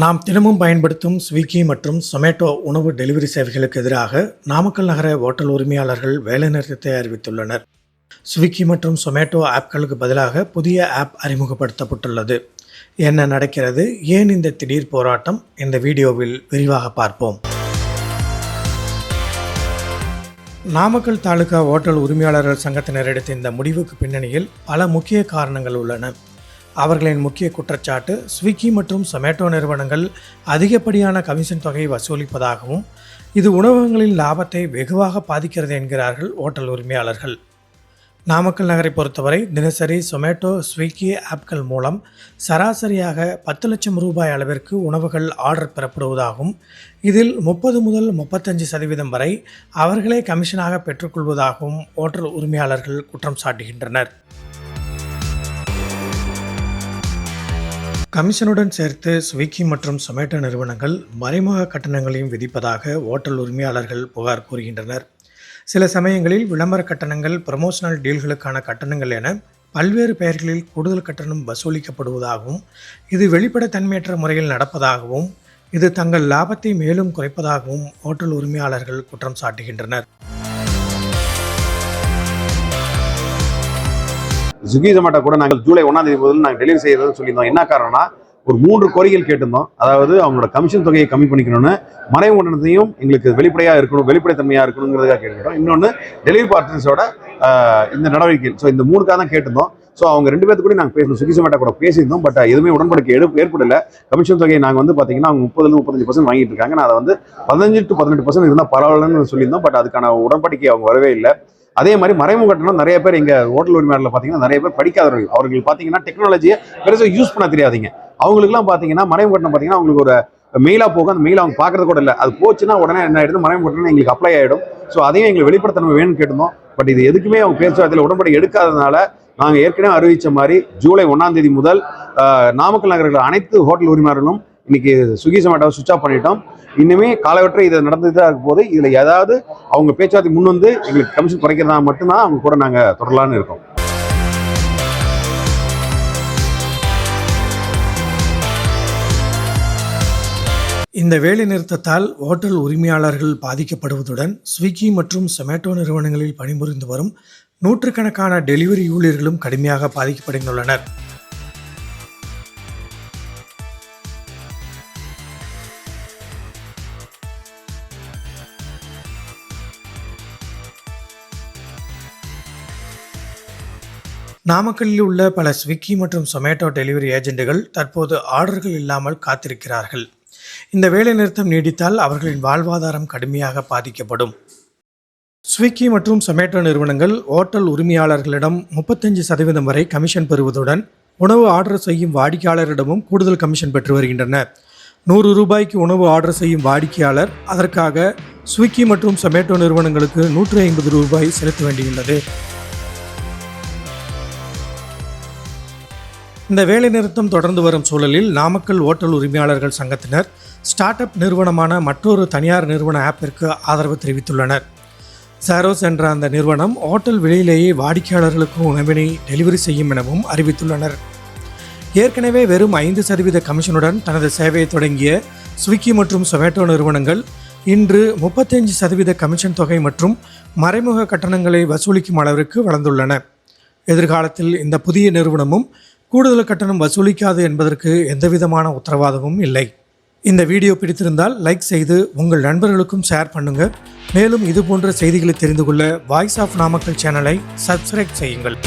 நாம் தினமும் பயன்படுத்தும் ஸ்விக்கி மற்றும் சொமேட்டோ உணவு டெலிவரி சேவைகளுக்கு எதிராக நாமக்கல் நகர ஓட்டல் உரிமையாளர்கள் வேலைநிறுத்தத்தை அறிவித்துள்ளனர். ஸ்விக்கி மற்றும் சொமேட்டோ ஆப்களுக்கு பதிலாக புதிய ஆப் அறிமுகப்படுத்தப்பட்டுள்ளது. என்ன நடக்கிறது? ஏன் இந்த திடீர் போராட்டம்? இந்த வீடியோவில் விரிவாக பார்ப்போம். நாமக்கல் தாலுகா ஓட்டல் உரிமையாளர்கள் சங்கத்தினர் எடுத்த இந்த முடிவுக்கு பின்னணியில் பல முக்கிய காரணங்கள் உள்ளன. அவர்களின் முக்கிய குற்றச்சாட்டு ஸ்விக்கி மற்றும் சொமேட்டோ நிறுவனங்கள் அதிகப்படியான கமிஷன் தொகையை வசூலிப்பதாகவும் இது உணவகங்களின் லாபத்தை வெகுவாக பாதிக்கிறது என்கிறார்கள் ஓட்டல் உரிமையாளர்கள். நாமக்கல் நகரை பொறுத்தவரை தினசரி சொமேட்டோ ஸ்விக்கி ஆப்கள் மூலம் சராசரியாக பத்து லட்சம் ரூபாய் அளவிற்கு உணவுகள் ஆர்டர் பெறப்படுவதாகவும் இதில் முப்பது முதல் முப்பத்தஞ்சு சதவீதம் வரை அவர்களே கமிஷனாக பெற்றுக்கொள்வதாகவும் ஓட்டல் உரிமையாளர்கள் குற்றம் சாட்டுகின்றனர். கமிஷனுடன் சேர்த்து ஸ்விக்கி மற்றும் சொமேட்டோ நிறுவனங்கள் மறைமுக கட்டணங்களையும் விதிப்பதாக ஓட்டல் உரிமையாளர்கள் புகார் கூறுகின்றனர். சில சமயங்களில் விளம்பர கட்டணங்கள் ப்ரமோஷனல் டீல்களுக்கான கட்டணங்கள் என பல்வேறு பெயர்களில் கூடுதல் கட்டணம் வசூலிக்கப்படுவதாகவும் இது வெளிப்படைத்தன்மையற்ற முறையில் நடப்பதாகவும் இது தங்கள் லாபத்தை மேலும் குறைப்பதாகவும் ஓட்டல் உரிமையாளர்கள் குற்றம் சாட்டுகின்றனர். ஸ்விக்கி ஜொமேட்டோ கூட நாங்கள் ஜூலை ஒன்றாம் தேதி முதல் நாங்கள் டெலிவரி செய்யறதுன்னு சொல்லியிருந்தோம். என்ன காரணம்னா ஒரு மூன்று கோரிக்கைகள் கேட்டிருந்தோம். அதாவது அவங்களோட கமிஷன் தொகையை கம்மி பண்ணிக்கணும்னு மறைவு கட்டணத்தையும் எங்களுக்கு வெளிப்படையாக இருக்கணும் வெளிப்படைத்தன்மையாக இருக்கணுங்கிறதுக்காக கேட்டுக்கிட்டோம். இன்னொன்று டெலிவரி பார்ட்னர்ஸோட இந்த நடவடிக்கை ஸோ இந்த மூணுக்காக தான் கேட்டிருந்தோம். ஸோ அவங்க ரெண்டு பேர்த்து கூட நாங்கள் பேசணும் ஸ்விக்கி ஜொமேட்டோ கூட பேசியிருந்தோம். பட் எதுவுமே உடன்படிக்கை எடு ஏற்படல. கமிஷன் தொகையை நாங்கள் வந்து பார்த்தீங்கன்னா அவங்க முப்பதுலேருந்து முப்பத்தஞ்சு பர்சன்ட் வாங்கிட்டு இருக்காங்க. நான் அதை வந்து பதினஞ்சு டு பதினெட்டு பர்சன்ட் இருந்தால் பரவாயில்லன்னு சொல்லியிருந்தோம். பட் அதுக்கான உடன்படிக்கை அவங்க வரவே இல்லை. அதே மாதிரி மறைமுக கட்டணம் நிறைய பேர் இங்கே ஹோட்டல் உரிமையாளர்ல பார்த்தீங்கன்னா நிறைய பேர் படிக்காதவர்கள். அவர்கள் பார்த்தீங்கன்னா டெக்னாலஜியை பெருசாக யூஸ் பண்ண தெரியாதீங்க. அவங்களுக்குலாம் பார்த்தீங்கன்னா மறைமுக கட்டணம் பார்த்தீங்கன்னா அவங்களுக்கு ஒரு மெயிலாக போகும். அந்த மெயில் அவங்க பார்க்கறது கூட இல்லை. அது போச்சுன்னா உடனே என்ன ஆயிடுது? மறைமுக கட்டணம் எங்களுக்கு அப்ளை ஆகிடும் ஸோ அதையும் எங்களுக்கு வெளிப்படுத்தணும் வேணும்னு கேட்டிருந்தோம். பட் இது எதுக்குமே அவங்க பேச்சுவார்த்தையில் உடன்படி எடுக்காததுனால நாங்கள் ஏற்கனவே அறிவித்த மாதிரி ஜூலை ஒன்றாம் தேதி முதல் நாமக்கல் நகரில் அனைத்து ஹோட்டல் உரிமையாளர்களும் இன்னைக்கு சுகி ஜொமேட்டோவை சுவிச் ஆஃப் பண்ணிட்டோம். இன்னுமே காலகட்டம் இதை நடந்துட்டு தான் இருக்கும் போது இதுல ஏதாவது அவங்க பேச்சுவார்த்தை முன் வந்து எங்களுக்கு கமிஷன் குறைக்கிறதா மட்டும்தான் அவங்க கூட நாங்க தொடரலான்னு இருக்கோம். இந்த வேலை நிறுத்தத்தால் ஓட்டல் உரிமையாளர்கள் பாதிக்கப்படுவதுடன் ஸ்விக்கி மற்றும் சொமேட்டோ நிறுவனங்களில் பணிபுரிந்து வரும் நூற்றுக்கணக்கான டெலிவரி ஊழியர்களும் கடுமையாக பாதிக்கப்படுகின்றனர் நாமக்கல்லில் உள்ள பல ஸ்விக்கி மற்றும் சொமேட்டோ டெலிவரி ஏஜென்ட்டுகள் தற்போது ஆர்டர்கள் இல்லாமல் காத்திருக்கிறார்கள். இந்த வேலைநிறுத்தம் நீடித்தால் அவர்களின் வாழ்வாதாரம் கடுமையாக பாதிக்கப்படும். ஸ்விக்கி மற்றும் சொமேட்டோ நிறுவனங்கள் ஓட்டல் உரிமையாளர்களிடம் முப்பத்தஞ்சு சதவீதம் வரை கமிஷன் பெறுவதுடன் உணவு ஆர்டர் செய்யும் வாடிக்கையாளரிடமும் கூடுதல் கமிஷன் பெற்று வருகின்றன. நூறு ரூபாய்க்கு உணவு ஆர்டர் செய்யும் வாடிக்கையாளர் அதற்காக ஸ்விக்கி மற்றும் சொமேட்டோ நிறுவனங்களுக்கு நூற்றி ஐம்பது ரூபாய் செலுத்த வேண்டியுள்ளது. இந்த வேலைநிறுத்தம் தொடர்ந்து வரும் சூழலில் நாமக்கல் ஓட்டல் உரிமையாளர்கள் சங்கத்தினர் ஸ்டார்ட் அப் நிறுவனமான மற்றொரு தனியார் நிறுவன ஆப்பிற்கு ஆதரவு தெரிவித்துள்ளனர். சாரோஸ் என்ற அந்த நிறுவனம் ஓட்டல் விலையிலேயே வாடிக்கையாளர்களுக்கு உணவினை டெலிவரி செய்யும் எனவும் அறிவித்துள்ளனர். ஏற்கனவே வெறும் ஐந்து சதவீத கமிஷனுடன் தனது சேவையை தொடங்கிய ஸ்விக்கி மற்றும் சொமேட்டோ நிறுவனங்கள் இன்று முப்பத்தஞ்சு சதவீத கமிஷன் தொகை மற்றும் மறைமுக கட்டணங்களை வசூலிக்கும் அளவிற்கு வளர்ந்துள்ளன. எதிர்காலத்தில் இந்த புதிய நிறுவனமும் கூடுதல் கட்டணம் வசூலிக்காது என்பதற்கு எந்தவிதமான உத்தரவாதமும் இல்லை. இந்த வீடியோ பிடித்திருந்தால் லைக் செய்து உங்கள் நண்பர்களுக்கும் ஷேர் பண்ணுங்க. மேலும் இதுபோன்ற செய்திகளை தெரிந்து கொள்ள வாய்ஸ் ஆஃப் நாமக்கல் சேனலை சப்ஸ்கிரைப் செய்யுங்கள்.